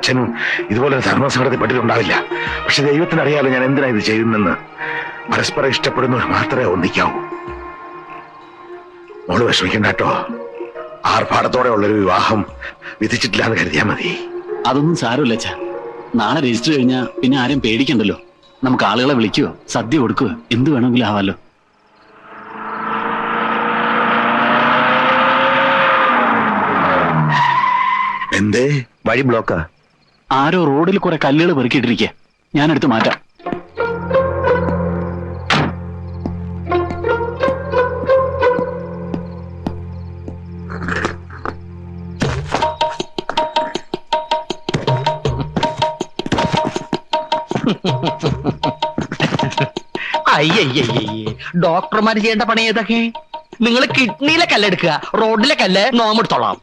അച്ഛനും ഇതുപോലെ ധർമ്മസങ്കടത്തിൽ പെട്ടിട്ടുണ്ടാവില്ല പക്ഷെ ദൈവത്തിന് അറിയാലോ ഞാൻ എന്തിനാ ഇത് ചെയ്യുന്നെന്ന്. പരസ്പരം ഇഷ്ടപ്പെടുന്നവർ മാത്രമേ ഒന്നിക്കാവൂ. മോൾ വിഷമിക്കണ്ട കേട്ടോ. ആർഭാടത്തോടെ ഉള്ളൊരു വിവാഹം വിധിച്ചിട്ടില്ല എന്ന് കരുതിയാ മതി. അതൊന്നും സാരമില്ല അച്ഛാ. നാളെ രജിസ്റ്റർ കഴിഞ്ഞാൽ പിന്നെ ആരും പേടിക്കണ്ടല്ലോ. നമുക്ക് ആളുകളെ വിളിക്കുവോ? സദ്യ കൊടുക്കുവോ? എന്ത് വേണമെങ്കിലും ആവാലോ. എന്തേ? വഴി ബ്ലോക്കാ. ആരോ റോഡിൽ കുറെ കല്ലുകൾ പെറുക്കിയിട്ടിരിക്കുക ഞാനെടുത്ത് മാറ്റാം. അയ്യയ്യേ ഡോക്ടർമാർ ചെയ്യേണ്ട പണി ഏതൊക്കെ? നിങ്ങൾ കിഡ്നിയിലെ കല്ലെടുക്കുക റോഡിലെ കല്ല് നോമെടുത്തോളാം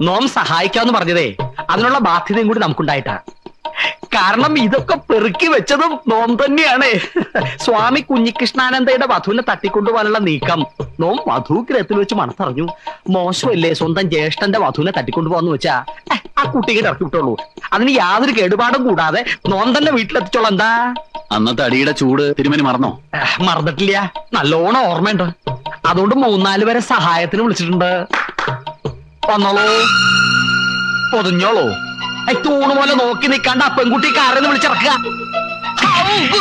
നോം സഹായിക്കാന്ന് പറഞ്ഞതേ അതിനുള്ള ബാധ്യതയും കൂടി നമുക്കുണ്ടായിട്ടാണ്. കാരണം ഇതൊക്കെ പെറുക്കി വെച്ചതും നോം തന്നെയാണ്. സ്വാമി കുഞ്ഞികൃഷ്ണാനന്ദയുടെ വധുവിനെ തട്ടിക്കൊണ്ടുപോകാനുള്ള നീക്കം. നോം വധുഗ്രഹത്തിൽ വെച്ച് മണത്തറിഞ്ഞു. മോശമല്ലേ സ്വന്തം ജ്യേഷ്ഠന്റെ വധുവിനെ തട്ടിക്കൊണ്ടുപോകാന്ന് വെച്ചാ? ആ കുട്ടിയെ ഇറക്കി വിട്ടുള്ളൂ അതിന് യാതൊരു കേടുപാടും കൂടാതെ നോം തന്നെ വീട്ടിലെത്തിച്ചോളാം. എന്താ? അന്നത്തെ അടിയുടെ ചൂട് തിരുമനി മറന്നോ? മറന്നിട്ടില്ല. നല്ലോണം ഓർമ്മയുണ്ട്. അതുകൊണ്ട് മൂന്നാൽ പേരെ സഹായത്തിന് വിളിച്ചിട്ടുണ്ട്. വന്നോളൂ. പൊതിഞ്ഞോളൂ. തൂണ് പോലെ നോക്കി നിൽക്കാണ്ട് ആ പെൺകുട്ടി കാരെന്ന് വിളിച്ചിറക്കുക. ഔ,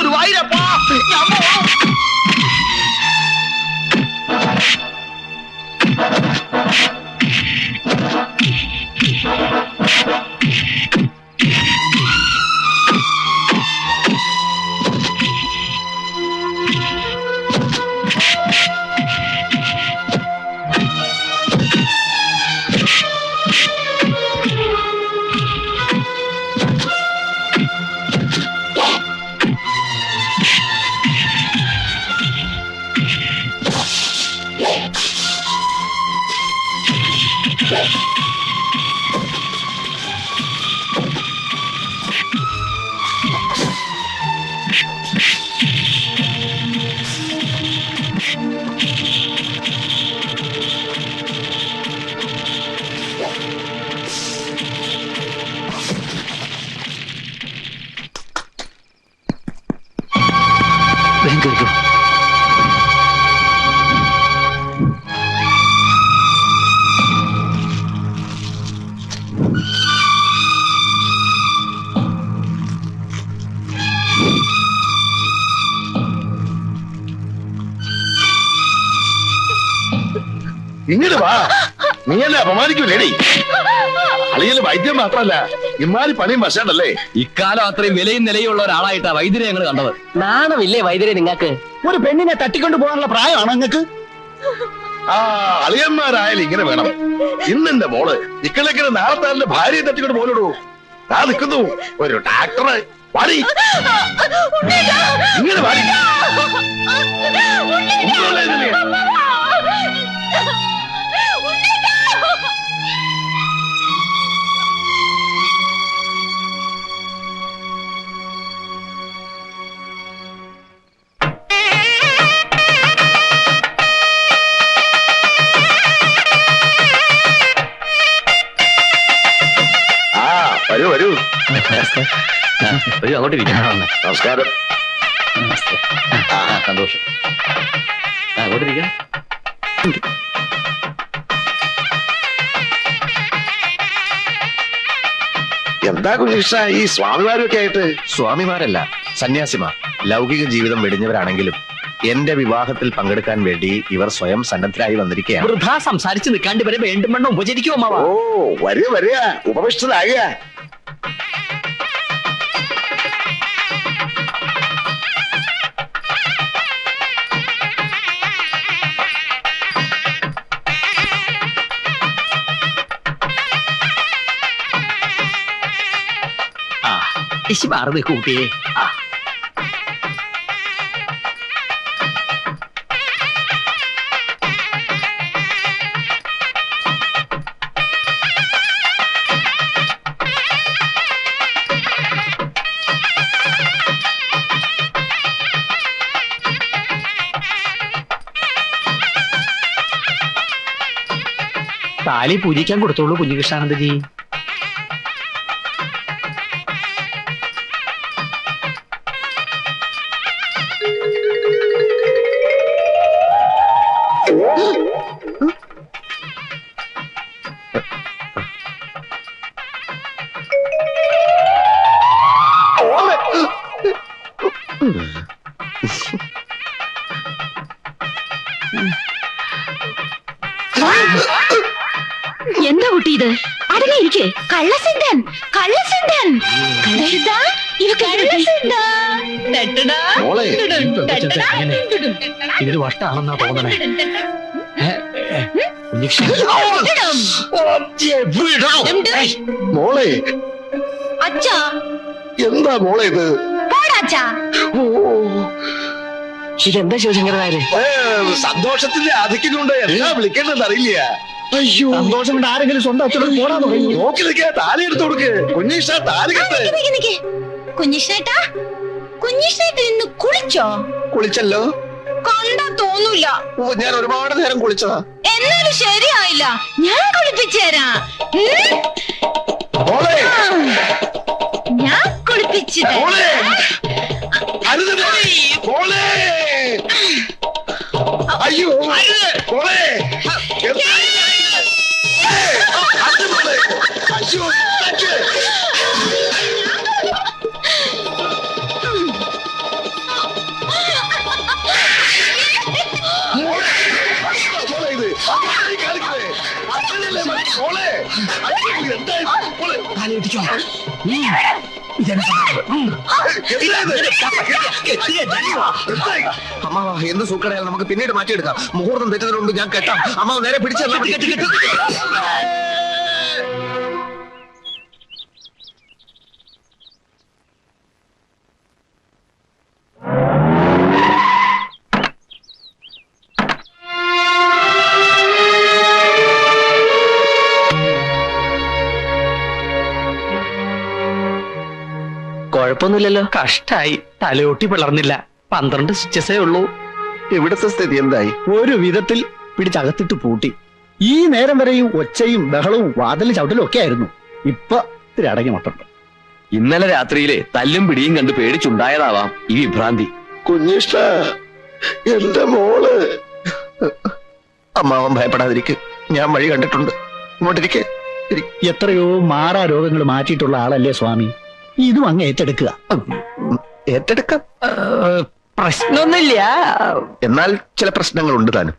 ഇങ്ങോട്ട് വാ. നീ എന്നെ അപമാനിക്കൂലേടി. അളിയൽ വൈദ്യം മാത്രല്ല ഇമാരി പണിയും വശണ്ടല്ലേ? ഇക്കാലം അത്രയും വിലയും നിലയുള്ള ഒരാളായിട്ടാ വൈദ്യരെ ഞങ്ങൾ കണ്ടത്. നാണമില്ലേ വൈദ്യരെ നിങ്ങക്ക്? ഒരു പെണ്ണിനെ തട്ടിക്കൊണ്ടു പോകാനുള്ള പ്രായമാണ് നിങ്ങൾക്ക് ആ അളിയന്മാരായാലും ഇങ്ങനെ വേണം. ഇന്നെന്റെ മോൾ ഇക്കളെങ്കിലും നാളത്താലിന്റെ ഭാര്യയെ തട്ടിക്കൊണ്ട് പോലിടൂ ഞാൻ നിൽക്കുന്നു ഒരു ട്രാക്ടർ വാടി. ഇങ്ങനെ വാടി. അങ്ങോട്ട് ഇരിക്കാം നമസ്കാരം. സന്തോഷം. ആ, അങ്ങോട്ട് ഇരിക്കാം എന്താ കുഞ്ഞികൃഷ്ണ ഈ സ്വാമിമാരൊക്കെ ആയിട്ട്? സ്വാമിമാരല്ല സന്യാസിമാർ ലൗകിക ജീവിതം വെടിഞ്ഞവരാണെങ്കിലും എന്റെ വിവാഹത്തിൽ പങ്കെടുക്കാൻ വേണ്ടി ഇവർ സ്വയം സന്നദ്ധരായി വന്നിരിക്കുകയാണ്. വൃഥാ സംസാരിച്ച് നിൽക്കാണ്ട് ഇവരെ വേണ്ടും വേണ്ട ഉപചരിക്കുമോ മാവാ ഓ വരിക വരിക. ഉപവിഷ്ടനാകുക. ഇശി മാറി നിൽക്കൂ കുട്ടിയെ താലി പൂജിക്കാൻ കൊടുത്തോളൂ കുഞ്ഞികൃഷ്ണാനന്ദജി. ഇത് അടങ്ങിയിരിക്കെ കള്ളസിദ്ധൻ കള്ളസിദ്ധൻ കള്ളസിദ്ധ ഇത് കള്ളസിദ്ധ ഇതൊരു വട്ടാണെന്നാ തോന്നണേ. എന്ത്? മോളെ. അച്ഛാ. എന്താ മോളെ ഇത്? ഓ, ഇതെന്താ ശിവശങ്കര നായര് ഏ, സന്തോഷത്തിന്റെ ആധിക്യമുണ്ട് എന്താ വിളിക്കേണ്ടതെന്ന് അറിയില്ല. അയ്യോ. സന്തോഷം കൊണ്ട് ആരെങ്കിലും സ്വന്തം അച്ഛനോട് പോടാൻ തുടങ്ങി നോക്കി നിൽക്കാ താലി എടുത്തു കൊടുക്ക്. കുഞ്ഞീഷ താലി കെട്ട്. കുഞ്ഞിഷ്ണേട്ടാ കുഞ്ഞിഷ്ണേട്ടൻ ഇന്ന് കുളിച്ചോ? കുളിച്ചല്ലോ. കണ്ടാ തോന്നൂല. ഓ ഞാൻ ഒരുപാട് നേരം കുളിച്ചതാ. എന്നാലും ശരിയായില്ല. ഞാൻ കുളിപ്പിച്ചു തരാം. ഉം? മോളെ. ഞാൻ കുളിപ്പിച്ചു അയ്യോ. അരുത്. അമ്മ എന്ത് സൂക്കടയാൽ നമുക്ക് പിന്നീട് മാറ്റിയെടുക്കാം മുഹൂർത്തം തെറ്റുന്നതിന് മുമ്പ് ഞാൻ കെട്ടാം. അമ്മ നേരെ പിടിച്ചു കുഴപ്പമൊന്നുമില്ലല്ലോ. കഷ്ടായി. തലയോട്ടി പിളർന്നില്ല. പന്ത്രണ്ട് സ്റ്റിച്ചസേ ഉള്ളൂ. ഇവിടുത്തെ സ്ഥിതി എന്തായി? ഒരു വിധത്തിൽ പിടിച്ചകത്തിട്ട് പൂട്ടി. ഈ നേരം വരെയും ഒച്ചയും ബഹളവും വാതിലും ചവിട്ടലും ഒക്കെ ആയിരുന്നു. ഇപ്പൊ ഇത്തിരി അടങ്ങി മട്ടുണ്ട് ഇന്നലെ രാത്രിയിലെ തല്ലും പിടിയും കണ്ട് പേടിച്ചുണ്ടായതാവാം ഈ വിഭ്രാന്തി. കുഞ്ഞിഷ്ട എന്റെ മോൾ. അമ്മാവൻ ഭയപ്പെടാതിരിക്കെ. ഞാൻ വഴി കണ്ടിട്ടുണ്ട്. ഇങ്ങോട്ടിരിക്കെ. എത്രയോ മാറാ രോഗങ്ങൾ മാറ്റിയിട്ടുള്ള ആളല്ലേ സ്വാമി. ഇതും അങ്ങ് ഏറ്റെടുക്കുക. ഏറ്റെടുക്കാം. പ്രശ്നമൊന്നുമില്ല. എന്നാൽ ചില പ്രശ്നങ്ങളുണ്ട് താനും.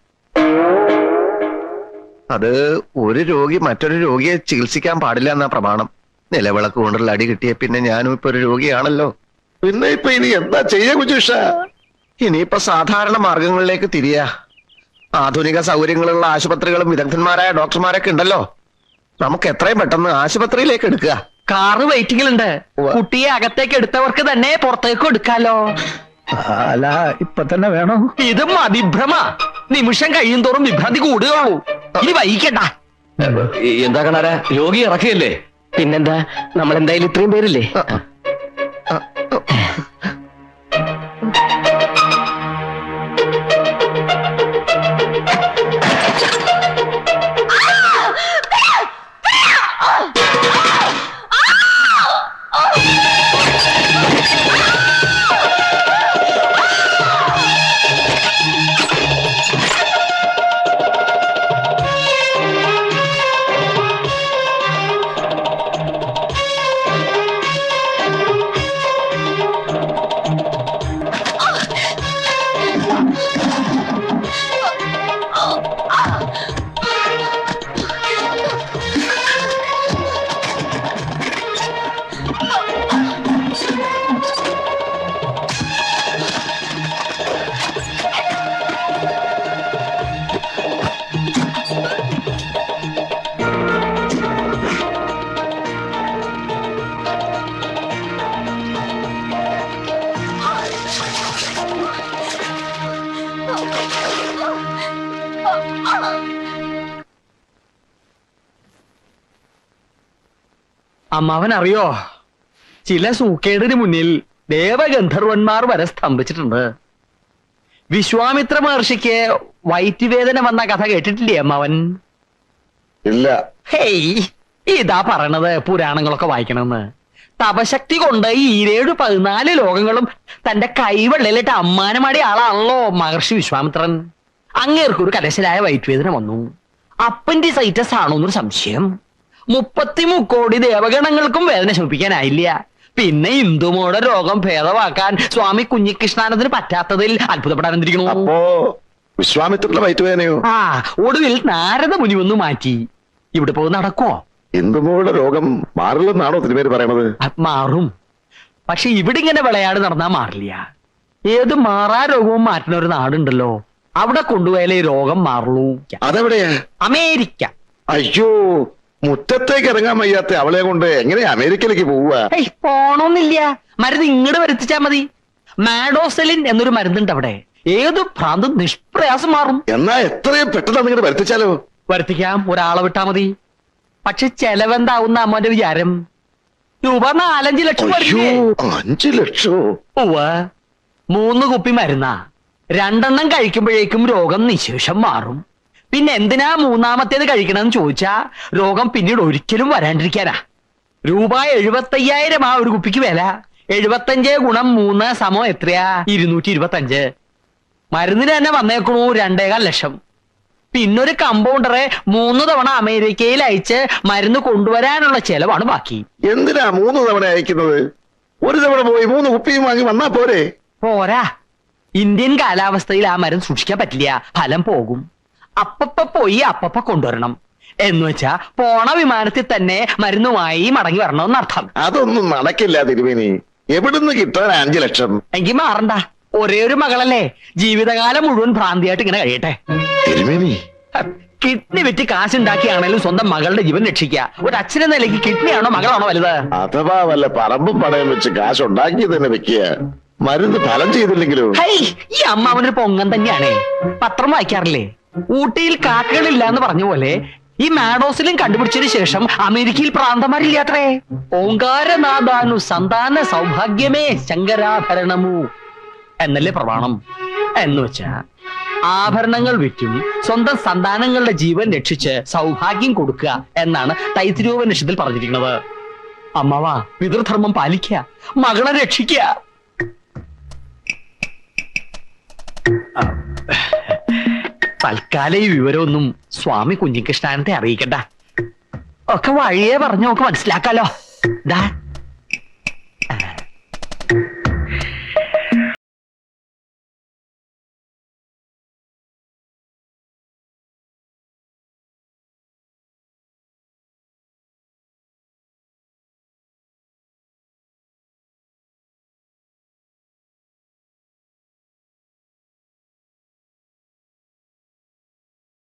അത് ഒരു രോഗി മറ്റൊരു രോഗിയെ ചികിത്സിക്കാൻ പാടില്ല എന്നാ പ്രമാണം. നിലവിളക്ക് കൊണ്ടുള്ള അടി കിട്ടിയ പിന്നെ ഞാനും ഇപ്പൊ ഒരു രോഗിയാണല്ലോ. പിന്നെ ഇപ്പൊ ഇനി എന്താ ചെയ്യാ കുജുഷ? ഇനിയിപ്പോ സാധാരണ മാർഗങ്ങളിലേക്ക് തിരിയാ. ആധുനിക സൗകര്യങ്ങളുള്ള ആശുപത്രികളും വിദഗ്ധന്മാരായ ഡോക്ടർമാരൊക്കെ ഉണ്ടല്ലോ. നമുക്ക് എത്രയും പെട്ടെന്ന് ആശുപത്രിയിലേക്ക് എടുക്കുക. കാറ് വെയിറ്റിംഗിലുണ്ട് ഉണ്ട് കുട്ടിയെ അകത്തേക്ക് എടുത്തവർക്ക് തന്നെ പുറത്തേക്ക് എടുക്കാലോ അല്ല ഇപ്പൊ തന്നെ വേണോ? ഇത് അതിഭ്രമ നിമിഷം കഴിയും തോറും വിഭ്രാന്തി കൂടുകയുള്ളൂ. ഇനി വൈകിക്കണ്ട എന്താ കണാരാ രോഗി ഇറക്കിയല്ലേ പിന്നെന്താ? നമ്മൾ എന്തായാലും ഇത്രയും പേരില്ലേ? അമ്മാവൻ അറിയോ ചില സൂക്കേടിന് മുന്നിൽ ദേവഗന്ധർവന്മാർ വരെ സ്തംഭിച്ചിട്ടുണ്ട്. വിശ്വാമിത്ര മഹർഷിക്ക് വയറ്റുവേദന വന്ന കഥ കേട്ടിട്ടില്ലേ അമ്മാവൻ? ഇല്ല. ഹേയ് ഇതാ പറയണത് പുരാണങ്ങളൊക്കെ വായിക്കണമെന്ന്. തപശക്തി കൊണ്ട് ഈ ഈരേഴ് പതിനാല് ലോകങ്ങളും തന്റെ കൈവെള്ളയിലിട്ട് അമ്മാനമാടി ആളാണല്ലോ മഹർഷി വിശ്വാമിത്രൻ. അങ്ങേർക്കൊരു കലശലായ വയറ്റുവേദന വന്നു. അപ്പൻഡിസൈറ്റസ് ആണോ എന്നൊരു സംശയം. മുപ്പത്തി കോടി ദേവഗണങ്ങൾക്കും വേദന ശമിപ്പിക്കാനായില്ല. പിന്നെ ഹിന്ദുമോടെ രോഗം ഭേദമാക്കാൻ സ്വാമി കുഞ്ഞികൃഷ്ണാനന്ദന് പറ്റാത്തതിൽ അത്ഭുതപ്പെടാൻ എന്തിരിക്കണു അപ്പോ വയറ്റുവേദനയോ? ആ ഒടുവിൽ നാരദ മുനി ഒന്ന് മാറ്റി. ഇവിടെ പോകുന്ന നടക്കോ ഹിന്ദുമോടെ രോഗം മാറില്ലെന്നാണോ തിരുമേര് പറയണത്? മാറും. പക്ഷെ ഇവിടെ ഇങ്ങനെ വിളയാട് നടന്നാ മാറില്ല. ഏത് മാറാ രോഗവും മാറ്റുന്ന ഒരു നാടുണ്ടല്ലോ. അവിടെ കൊണ്ടുപോയാലേ ഈ രോഗം മാറുള്ളൂ. അതെവിടെയാ? അമേരിക്ക. അയ്യോ മുറ്റത്തേക്ക് ഇറങ്ങാൻ വയ്യാത്ത അവളെ കൊണ്ട് എങ്ങനെ അമേരിക്കയിലേക്ക് പോവുക? പോണോന്നില്ല. മരുന്ന് ഇങ്ങോട്ട് വരുത്തിച്ചാ മതി. മാഡോസെലിൻ എന്നൊരു മരുന്നുണ്ട് അവിടെ. ഏത് ഭ്രാന്തും നിഷ്പ്രയാസം മാറും. എന്നാ എത്രയും പെട്ടെന്ന് നിങ്ങളുടെ വരുത്തിച്ചാലോ? വരുത്തിക്കാം. ഒരാളെ വിട്ടാ മതി. പക്ഷെ ചെലവെന്താവുന്ന അമ്മന്റെ വിചാരം? രൂപ നാലഞ്ച് ലക്ഷം അഞ്ചു ലക്ഷോ? ഉവ്വ്. മൂന്ന് കുപ്പി മരുന്നാ. രണ്ടെണ്ണം കഴിക്കുമ്പോഴേക്കും രോഗം നിശേഷം മാറും. പിന്നെ എന്തിനാ മൂന്നാമത്തേത് കഴിക്കണമെന്ന് ചോദിച്ചാ രോഗം പിന്നീട് ഒരിക്കലും വരാണ്ടിരിക്കാനാ. രൂപ എഴുപത്തയ്യായിരം ആ ഒരു കുപ്പിക്ക് വില. എഴുപത്തഞ്ച് ഗുണം മൂന്ന് സമം എത്രയാ? ഇരുന്നൂറ്റി ഇരുപത്തഞ്ച് മരുന്നിന് തന്നെ വന്നേക്കണു രണ്ടേകാൽ ലക്ഷം. പിന്നൊരു കമ്പൗണ്ടറെ മൂന്ന് തവണ അമേരിക്കയിൽ അയച്ച് മരുന്ന് കൊണ്ടുവരാനുള്ള ചെലവാണ് ബാക്കി. എന്തിനാ മൂന്ന് തവണ അയക്കുന്നത്? ഒരു തവണ പോയി മൂന്ന് കുപ്പിയും വാങ്ങി വന്നാ പോരെ? പോരാ. ഇന്ത്യൻ കാലാവസ്ഥയിൽ ആ മരം സൂക്ഷിക്കാൻ പറ്റില്ല. ഫലം പോകും. അപ്പപ്പ പോയി അപ്പപ്പ കൊണ്ടുവരണം. എന്ന് വെച്ചാ പോണ വിമാനത്തിൽ തന്നെ മരുന്നുമായി മടങ്ങി വരണമെന്നർത്ഥം അതൊന്നും നടക്കില്ല തിരുമേനി. എവിടുന്ന് കിട്ടാൻ അഞ്ചു ലക്ഷം? എങ്കിൽ മാറണ്ട. ഒരേ ഒരു മകളല്ലേ. ജീവിതകാലം മുഴുവൻ ഭ്രാന്തിയായിട്ട് ഇങ്ങനെ കഴിയട്ടെ. തിരുമേനി. കിഡ്നി വിറ്റ് കാശുണ്ടാക്കിയാണേലും സ്വന്തം മകളുടെ ജീവൻ രക്ഷിക്കുക ഒരു അച്ഛനെ നിലയ്ക്ക് കിഡ്നിയാണോ മകളാണോ വലുത്? അഥവാ വല്ല പറമ്പും പടയം വെച്ച് കാശ് ഉണ്ടാക്കി തന്നെ വെക്കുക. മരുന്ന് ഫലം ചെയ്തില്ലെങ്കിലും? ഈ ഈ അമ്മാവനൊരു പൊങ്ങൻ തന്നെയാണേ. പത്രം വായിക്കാറില്ലേ? ഊട്ടിയിൽ കാക്കകളില്ല എന്ന് പറഞ്ഞ പോലെ ഈ മാഡോസിലും കണ്ടുപിടിച്ചതിന് ശേഷം അമേരിക്കയിൽ പ്രാന്തമാരില്ലാത്രേ ഓങ്കാരനാഥാനു സന്താന സൗഭാഗ്യമേ ശങ്കരാഭരണമു. എന്നല്ലേ പ്രമാണം? എന്ന് വെച്ചാ ആഭരണങ്ങൾ വിറ്റും സ്വന്തം സന്താനങ്ങളുടെ ജീവൻ രക്ഷിച്ച് സൗഭാഗ്യം കൊടുക്കുക എന്നാണ് തൈത്തിരൂപനിഷത്തിൽ പറഞ്ഞിരിക്കുന്നത്. അമ്മവാ പിതൃധർമ്മം പാലിക്കുക മകളെ രക്ഷിക്കുക. തൽക്കാലം ഈ വിവരമൊന്നും സ്വാമി കുഞ്ഞികൃഷ്ണാനത്തെ അറിയിക്കണ്ട. ഒക്കെ വഴിയേ പറഞ്ഞു നമുക്ക് മനസ്സിലാക്കാലോ. ദാ.